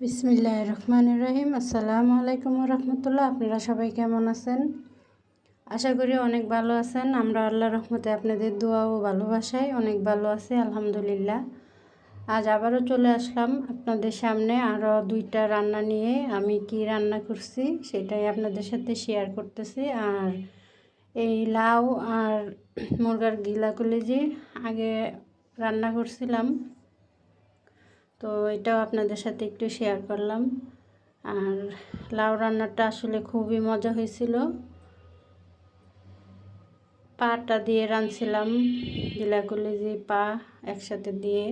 বিসমিল্লাহ রহমান রহিম। আসসালামু আলাইকুম রহমতুল্লাহ আপনারা সবাই কেমন আছেন? আশা করি অনেক ভালো আছেন। আমরা আল্লাহ রহমতে আপনাদের দোয়া ও ভালোবাসায় অনেক ভালো আছি, আলহামদুলিল্লাহ। আজ আবারও চলে আসলাম আপনাদের সামনে আরও দুইটা রান্না নিয়ে। আমি কি রান্না করছি সেটাই আপনাদের সাথে শেয়ার করতেছি। আর এই লাউ আর মুরগার গিলা কলেজি আগে রান্না করছিলাম তো এটাও আপনাদের সাথে একটু শেয়ার করলাম। আর লাউ রান্নাটা আসলে খুবই মজা হয়েছিল। পাটা দিয়ে রাঁধছিলাম জিলাকুলি যে পা একসাথে দিয়ে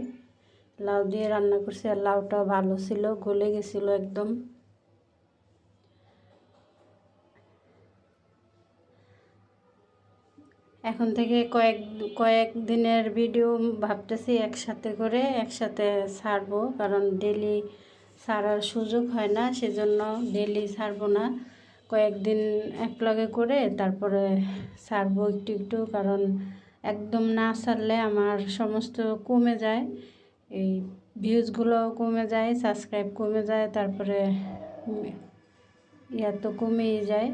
লাউ দিয়ে রান্না করছি, আর লাউটা ভালো ছিল, গলে গেছিল একদম। এখন থেকে কয়েক কয়েক দিনের ভিডিও ভাবতেছি একসাথে করে একসাথে ছাড়বো, কারণ ডেলি ছাড়ার সুযোগ হয় না, সেজন্য ডেলি ছাড়বো না। কয়েকদিন একলগে করে তারপরে ছাড়বো একটু একটু, কারণ একদম না ছাড়লে আমার সমস্ত কমে যায়। এই ভিউজগুলো কমে যায় সাবস্ক্রাইব কমে যায়, তারপরে ইয়া তো কমেই যায়।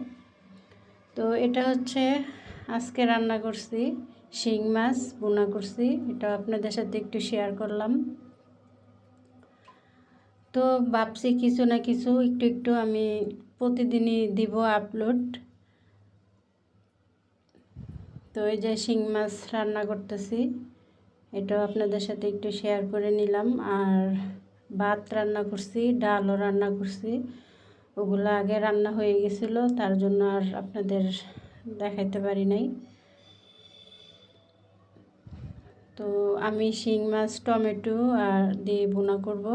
তো এটা হচ্ছে আজকে রান্না করছি, শিং মাছ বোনা করছি এটা আপনাদের সাথে একটু শেয়ার করলাম। তো ভাবছি কিছু না কিছু, একটু একটু আমি প্রতিদিনই দিব আপলোড তো এই যে শিং মাছ রান্না করতেছি, এটাও আপনাদের সাথে একটু শেয়ার করে নিলাম। আর ভাত রান্না করছি, ডালও রান্না করছি, ওগুলো আগে রান্না হয়ে গেছিল, তার জন্য আর আপনাদের দেখাইতে পারি নাই। তো আমি শিং মাছ, টমেটো আর দিয়ে বোনা করব।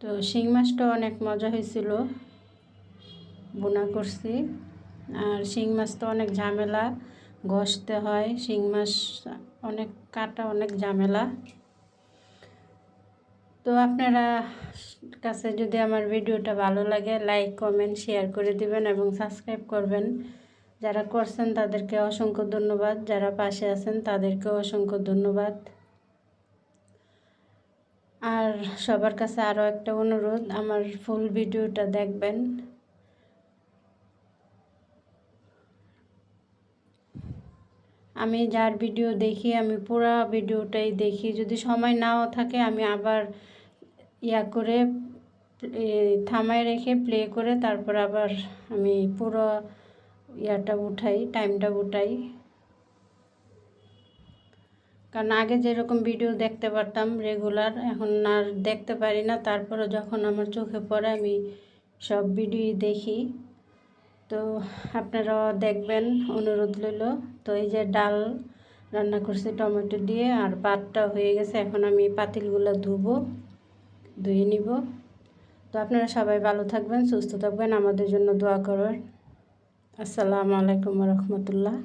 তো শিং মাছটা অনেক মজা হয়েছিল বোনা করছি। আর শিং মাছ তো অনেক ঝামেলা, ঘষতে হয়। শিং মাছ অনেক কাটা অনেক ঝামেলা। তো আপনারা কাছে যদি আমার ভিডিওটা ভালো লাগে লাইক কমেন্ট শেয়ার করে দিবেন এবং সাবস্ক্রাইব করবেন। যারা করছেন তাদেরকে অসংখ্য ধন্যবাদ। যারা পাশে আছেন তাদেরকেও অসংখ্য ধন্যবাদ। আর সবার কাছে আরও একটা অনুরোধ, আমার ফুল ভিডিওটা দেখবেন। আমি যার ভিডিও দেখি, আমি পুরো ভিডিওটাই দেখি। যদি সময় নাও থাকে, আমি আবার ইয়া করে থামায় রেখে প্লে করে তারপর আবার আমি পুরো ইয়াটা উঠাই টাইমটা উঠাই। কারণ আগে যেরকম ভিডিও দেখতে পারতাম রেগুলার এখন আর দেখতে পারি না। তারপরে যখন আমার চোখে পড়ে, আমি সব ভিডিও দেখি। তো আপনারা দেখবেন, অনুরোধ রইল। তো এই যে ডাল রান্না করছি টমেটো দিয়ে, আর পাতটা হয়ে গেছে। এখন আমি পাতিলগুলো ধুব, ধুয়ে নিব। তো আপনারা সবাই ভালো থাকবেন, সুস্থ থাকবেন। আমাদের জন্য দোয়া করার আসসালামু আলাইকুম রহমতুল্লাহ।